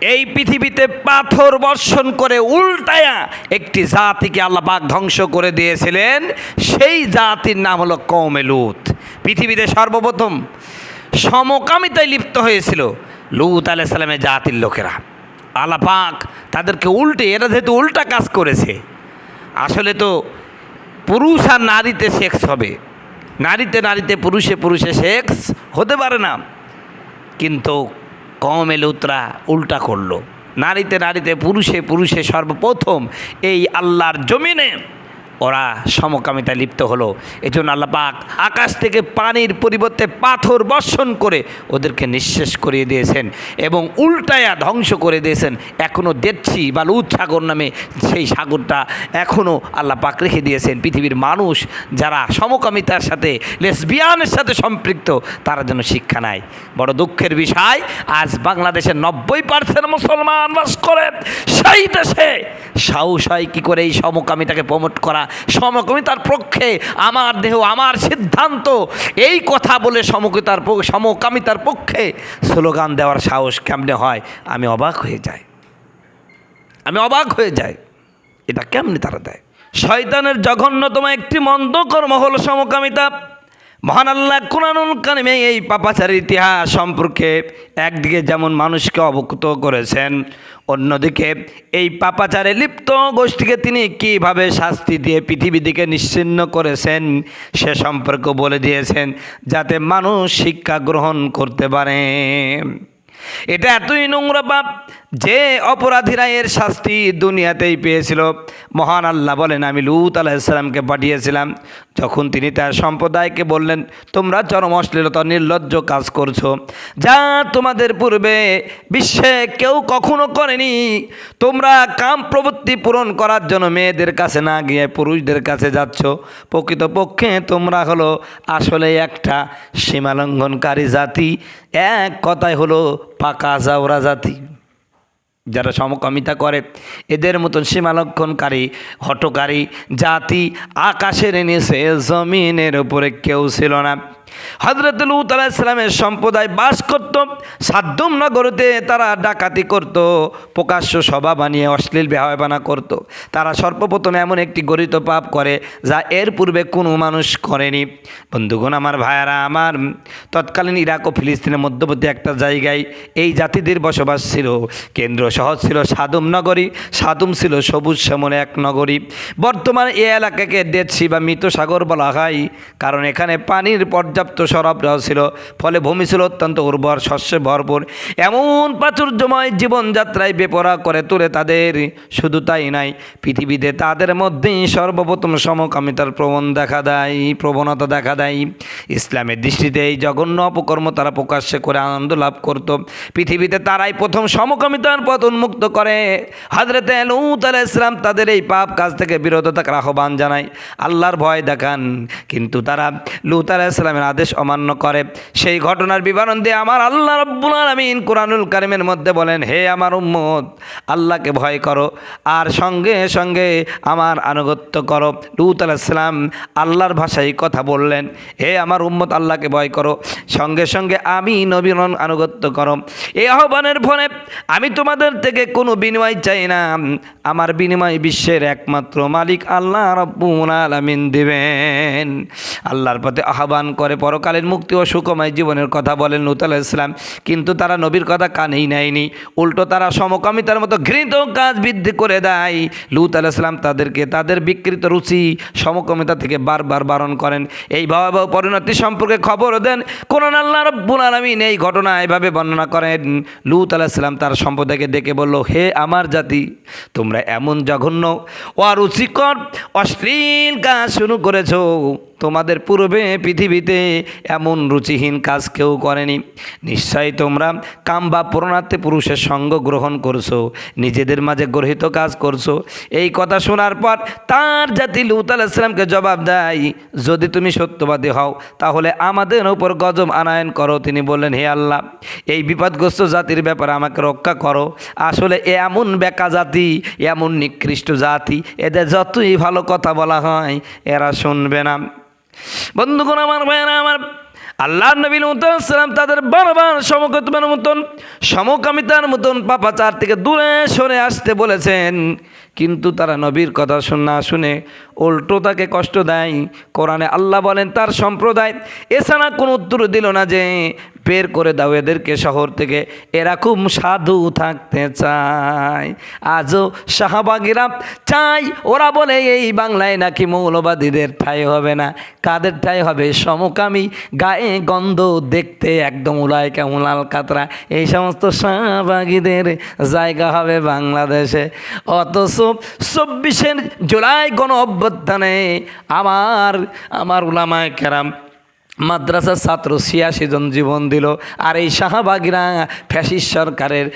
এই পৃথিবীতে পাথর বর্ষণ করে উল্টায়া একটি জাতিকে আল্লাপাক ধ্বংস করে দিয়েছিলেন। সেই জাতির নাম হলো কৌমেলুত পৃথিবীতে সর্বপ্রথম সমকামিতায় লিপ্ত হয়েছিল লুত আলাইসাল্লামের জাতির লোকেরা। আল্লাপাক তাদেরকে উল্টে, এরা যেহেতু উল্টা কাজ করেছে, আসলে তো পুরুষ আর নারীতে সেক্স হবে। নারীতে নারীতে পুরুষে পুরুষে সেক্স হতে পারে না। কিন্তু কমে লুতরা উল্টা করল। নারীতে নারীতে পুরুষে পুরুষে সর্বপ্রথম এই আল্লাহর জমিনে ওরা সমকামিতা লিপ্ত হলো। এই জন্য আল্লাহ পাক আকাশ থেকে পানির পরিবর্তে পাথর বর্ষণ করে ওদেরকে নিঃশেষ করিয়ে দিয়েছেন এবং উল্টায়া ধ্বংস করে দিয়েছেন। এখনও দেখছি বা লুৎ সাগর নামে সেই সাগরটা এখনও আল্লাহ পাক রেখে দিয়েছেন। পৃথিবীর মানুষ যারা সমকামিতার সাথে, লেসবিয়ানের সাথে সম্পৃক্ত, তারা যেন শিক্ষা নেয়। বড় দুঃখের বিষয়, আজ বাংলাদেশের নব্বই পার্সেন্ট মুসলমান বাস করে। সেই দেশে সাহস হয় কী করে এই সমকামিতাকে প্রমোট করা? সমকামিতার পক্ষে, আমার দেহ, আমার সিদ্ধান্ত। এই কথা বলে সমকিতার সমকামিতার পক্ষে স্লোগান দেওয়ার সাহস কেমনে হয়? আমি অবাক হয়ে যাই। আমি অবাক হয়ে যাই। এটা কেমনে তারা দেয়? শয়তানের জঘন্যতম একটি মন্দ কর্ম হল সমকামিতা মহান আল্লাহ কোরআনুল কারিমে এই পাপাচারের ইতিহাস সম্পর্কে একদিকে যেমন মানুষকে অবগত করেছেন অন্যদিকে, এই পাপাচারে লিপ্ত গোষ্ঠীকে তিনি কীভাবে শাস্তি দিয়ে পৃথিবী দিকে নিশ্চিন্ন করেছেন, সে সম্পর্কে বলে দিয়েছেন, যাতে মানুষ শিক্ষা গ্রহণ করতে পারে। এটা এতই নোংরা পাপ যে অপরাধীরা এর শাস্তি দুনিয়াতেই পেয়েছিল। মহান আল্লাহ বলেন, আমি লুত আলাহিসাল্লামকে পাঠিয়েছিলাম। যখন তিনি তার সম্প্রদায়কে বললেন, তোমরা চরম অশ্লীলতা, নির্লজ্জ কাজ করছ। যা তোমাদের পূর্বে বিশ্বে কেউ কখনো করেনি। তোমরা কাম প্রবৃত্তি পূরণ করার জন্য মেয়েদের কাছে না গিয়ে পুরুষদের কাছে যাচ্ছ। প্রকৃতপক্ষে তোমরা হলো আসলে একটা সীমালঙ্ঘনকারী জাতি। এক কথায় হলো পাকা জাওরা জাতি। যারা সমকামিতা করে, এদের মতন সীমালক্ষণকারী হটকারী জাতি আকাশের নিচে জমিনের উপরে কেউ ছিল না। হজরত লুত আলাইসালামের সম্প্রদায় বাস করত, সাদ্দুম নগরতে তারা ডাকাতি করত, প্রকাশ্য সভা বানিয়ে অশ্লীল বেহায়বানা করত। তারা সর্বপ্রথম এমন একটি গরিত পাপ করে যা এর পূর্বে কোনো মানুষ করেনি। বন্ধুগণ, আমার ভাইয়ারা, আমার তৎকালীন ইরাক ও ফিলিস্তিনের মধ্যবর্তী একটা জায়গায় এই জাতিদের বসবাস ছিল। কেন্দ্র শহর ছিল সাদুম নগরী। সাদুম ছিল সবুজ শ্যামলে এক নগরী। বর্তমানে এ এলাকাকে দেশি বা মৃত সাগর বলা হয়, কারণ এখানে পানির পর্যাপ্ত সরবরাহ ছিল। ফলে ভূমি ছিল অত্যন্ত উর্বর, শস্যে ভরপুর। এমন প্রাচুর্যময় জীবনযাত্রায় বেপরা করে তুলে তাদের শুধু তাই নাই। পৃথিবীতে তাদের মধ্যেই সর্বপ্রথম সমকামিতার প্রবণ দেখা দেয়, প্রবণতা দেখা দেয়। ইসলামের দৃষ্টিতে এই জঘন্য অপকর্ম তারা প্রকাশ্যে করে আনন্দ লাভ করত। পৃথিবীতে তারাই প্রথম সমকামিতার পথ উন্মুক্ত করে। হাজরতে লুত ইসলাম তাদের এই পাপ কাজ থেকে বিরত থাকার আহ্বান জানায়। আল্লাহর ভয় দেখান। কিন্তু তারা লুত আলাহ ইসলামের আদেশ অমান্য করে। সেই ঘটনার বিবরণ দিয়ে আমার আল্লাহ রব্বুল আলমিন কোরআনুল কারিমের মধ্যে বলেন, হে আমার উম্মত, আল্লাহকে ভয় করো, আর সঙ্গে সঙ্গে আমার আনুগত্য করো। লুত আলাইসালাম আল্লাহর ভাষায় কথা বললেন, হে আমার উম্মত, আল্লাহকে ভয় করো, সঙ্গে সঙ্গে আমি নবীন আনুগত্য করো। এই আহ্বানের ফলে আমি তোমাদের থেকে কোনো বিনিময় চাই না। আমার বিনিময় বিশ্বের একমাত্র মালিক আল্লাহ রব্বুল আলামিন দিবেন। আল্লাহর পথে আহ্বান করে পরকালের মুক্তি ও সুখময় জীবনের কথা বলেন লুত আলাহ ইসলাম কিন্তু তারা নবীর কথা কানেই নেয়নি। উল্টো তারা সমকামিতার মতো ঘৃণিত কাজ বৃদ্ধি করে দেয়। লুত আলাহ ইসলাম তাদেরকে তাদের বিকৃত রুচি, সমকামিতা থেকে বারবার বারণ করেন। এই ভয়াবহ পরিণতি সম্পর্কে খবর দেন কোরআন আল্লাহ রব্বুল আলমিন। এই ঘটনা এভাবে বর্ণনা করেন। লুত আলাহিসাল্লাম তার সম্প্রদায়কে ডেকে বলল, হে আমার জাতি, তোমরা এমন জঘন্য, অরুচিকর, অশ্লীল কাজ শুরু করেছ। তোমাদের পূর্বে পৃথিবীতে এমন রুচিহীন কাজ কেউ করেনি। নিশ্চয়ই তোমরা কাম বা পুরনার্থে পুরুষের সঙ্গ গ্রহণ করছ, নিজেদের মাঝে গর্হিত কাজ করছ। এই কথা শোনার পর তার জাতি লুত আলাইসালামকে জবাব দেয়, যদি তুমি সত্যবাদী হও, তাহলে আমাদের উপর গজব আনায়ন করো। তিনি বললেন, হে আল্লাহ, এই বিপদগ্রস্ত জাতির ব্যাপারে আমাকে রক্ষা করো। আসলে এমন বেকা জাতি, এমন নিকৃষ্ট জাতি, এদের যতই ভালো কথা বলা হয়, এরা শুনবে না। বন্ধুগণ, আমার ভাইয়েরা, আমার আল্লাহ নবীন সালাম তাদের বারবার সমকতমের মতন, সমকামিতার মতন পাপাচার থেকে দূরে সরে আসতে বলেছেন। কিন্তু তারা নবীর কথা শুন, না শুনে উল্টো তাকে কষ্ট দেয়। কোরআনে আল্লাহ বলেন, তার সম্প্রদায় এছাড়া কোনো উত্তর দিল না যে বের করে দাও এদেরকে শহর থেকে। এরা খুব সাধু থাকতে চায়। আজও শাহবাগিরা চাই ওরা বলে এই বাংলায় নাকি মৌলবাদীদের ঠাই হবে না। কাদের ঠাই হবে? সমকামী গায়ে গন্ধ দেখতে একদম উলায় কেমন লাল কাতরা। এই সমস্ত শাহবাগীদের জায়গা হবে বাংলাদেশে। অথচ চব্বিশের জুলাই গণ অভ্যুত্থানে আমার আমার উলামায় কেরাম মাদ্রাসার ছাত্র ছিয়াশি জন জীবন দিল আর এই শাহবাগিরা ফ্যাসিস সরকারের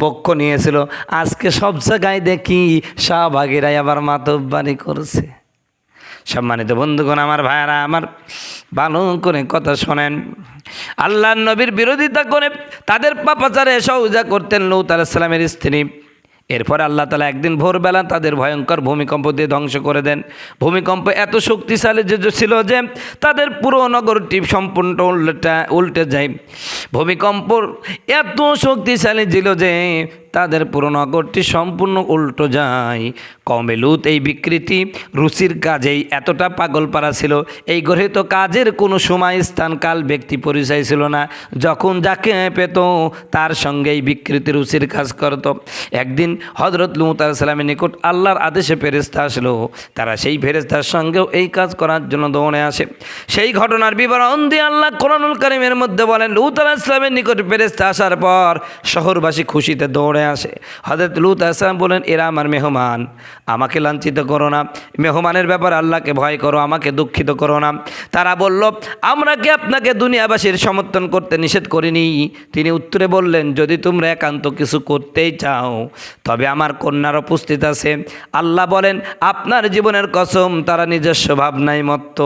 পক্ষ নিয়েছিল। আজকে সব জায়গায় দেখি শাহবাগিরাই আবার মাতব্বানি করছে। সম্মানিত বন্ধুগণ, আমার ভাইয়ারা, আমার ভালো করে কথা শোনেন। আল্লাহ নবীর বিরোধিতা করে তাদের পাপাচারে সহজা করতেন লৌত স্ত্রী। এরপর আল্লাহ তালা একদিন ভোরবেলা তাদের ভয়ঙ্কর ভূমিকম্প দিয়ে ধ্বংস করে দেন। ভূমিকম্প এত শক্তিশালী যে ছিল যে তাদের পুরো নগরটি সম্পূর্ণ উল্টা উল্টে যায়। ভূমিকম্প এত শক্তিশালী ছিল যে তাদের পুরো নগরটি সম্পূর্ণ উল্টো যায়। কমেলুত এই বিকৃতি রুচির কাজেই এতটা পাগল পারা ছিল। এই গৃহীত কাজের কোনো সময় স্থান কাল ব্যক্তি পরিচয় ছিল না। যখন যাকে পেত, তার সঙ্গে এই বিকৃতি রুচির কাজ করত। একদিন হজরত লুমতার সালামের নিকট আল্লাহর আদেশে ফেরেস্তা আসলো। তারা সেই ফেরেস্তার সঙ্গেও এই কাজ করার জন্য দৌড়ে আসে। সেই ঘটনার বিবরণ দিয়ে আল্লাহ কোরআনুল করিমের মধ্যে বলেন, লুত আলাহ ইসলামের নিকট ফেরেস্তা আসার পর শহরবাসী খুশিতে দৌড়ে আসে। হজরত লুত আসলাম বলেন, এরা আমার মেহমান। আমাকে লাঞ্ছিত করো না। মেহমানের ব্যাপার আল্লাহকে ভয় করো, আমাকে দুঃখিত করো না। তারা বলল, আমরা কি আপনাকে দুনিয়াবাসীর সমর্থন করতে নিষেধ করিনি? তিনি উত্তরে বললেন, যদি তোমরা একান্ত কিছু করতেই চাও, তবে আমার কন্যার উপস্থিত আছে। আল্লাহ বলেন, আপনার জীবনের কসম, তারা নিজস্ব ভাবনায় মত্ত।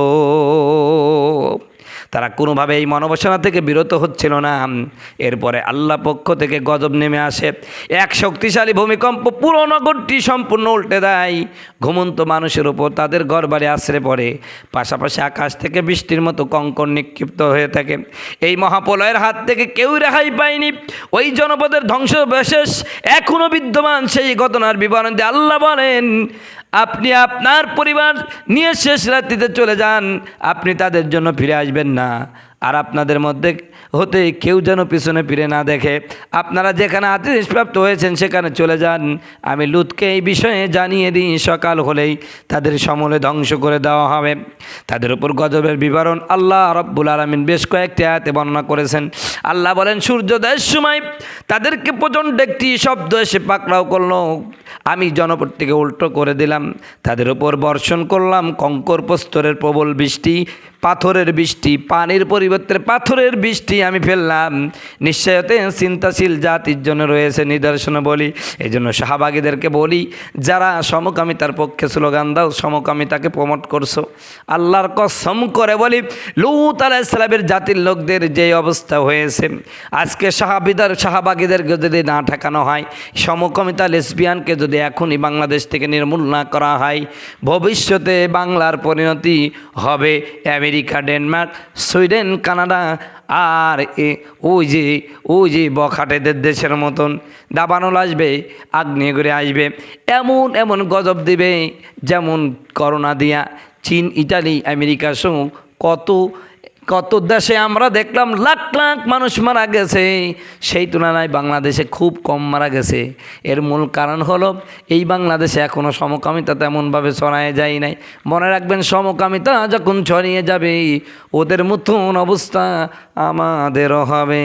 তারা কোনোভাবে এই মনোবাসনা থেকে বিরত হচ্ছিল না। এরপরে আল্লাহ পক্ষ থেকে গজব নেমে আসে। এক শক্তিশালী ভূমিকম্প পুরো নগরটি সম্পূর্ণ উল্টে দেয়। ঘুমন্ত মানুষের উপর তাদের ঘর বাড়ি আশ্রে পড়ে। পাশাপাশি আকাশ থেকে বৃষ্টির মতো কঙ্কর নিক্ষিপ্ত হয়ে থাকে। এই মহাপলয়ের হাত থেকে কেউ রেহাই পায়নি। ওই জনপদের ধ্বংস বিশেষ এখনও বিদ্যমান। সেই ঘটনার বিবরণ দিয়ে আল্লাহ বলেন আপনি আপনার পরিবার নিয়ে শেষ রাত্রিতে চলে যান আপনি তাদের জন্য ফিরে আসবেন না। আর আপনাদের মধ্যে হতে কেউ যেন পিছনে ফিরে না দেখে। আপনারা যেখানে আদেশপ্রাপ্ত হয়েছেন সেখানে চলে যান। আমি লুতকে এই বিষয়ে জানিয়ে দিই, সকাল হলেই তাদের সমলে ধ্বংস করে দেওয়া হবে। তাদের উপর গজবের বিবরণ আল্লাহ রব্বুল আলমিন বেশ কয়েকটি আয়াতে বর্ণনা করেছেন। আল্লাহ বলেন, সূর্যোদয়ের সময় তাদেরকে প্রচণ্ড একটি শব্দ এসে পাকড়াও করল। আমি জনপদটিকে উল্টো করে দিলাম। তাদের উপর বর্ষণ করলাম। কঙ্কর প্রস্তরের প্রবল বৃষ্টি পাথরের বৃষ্টি, পানির পরিবর্তে পাথরের বৃষ্টি আমি ফেললাম। নিশ্চয়তে চিন্তাশীল জাতির জন্য রয়েছে নিদর্শন বলি। এই জন্য শাহবাগীদেরকে বলি, যারা সমকামিতার পক্ষে স্লোগান দাও, সমকামিতাকে প্রমোট করছ। আল্লাহর কসম করে বলি, লুত আলাহ ইসলামের জাতির লোকদের যে অবস্থা হয়েছে, আজকে শাহাবিদার, শাহবাগীদেরকে যদি না ঠেকানো হয়, সমকামিতা লেসবিয়ানকে যদি এখনই বাংলাদেশ থেকে নির্মূল না করা হয়, ভবিষ্যতে বাংলার পরিণতি হবে আমেরিকা ডেনমার্ক, সুইডেন, কানাডা আর এ ওই যে ওই যে বখাটেদের দেশের মতন দাবানল আসবে, আগ্নেয় করে আসবে। এমন এমন গজব দিবে যেমন করোনা দিয়া। চীন, ইটালি, আমেরিকা সহ কত কত দেশে আমরা দেখলাম লাখ লাখ মানুষ মারা গেছে। সেই তুলনায় বাংলাদেশে খুব কম মারা গেছে। এর মূল কারণ হলো, এই বাংলাদেশে এখনও সমকামিতা তেমনভাবে ছড়ায় যায় নাই। মনে রাখবেন, সমকামিতা যখন ছড়িয়ে যাবে, ওদের মতন অবস্থা আমাদেরও হবে।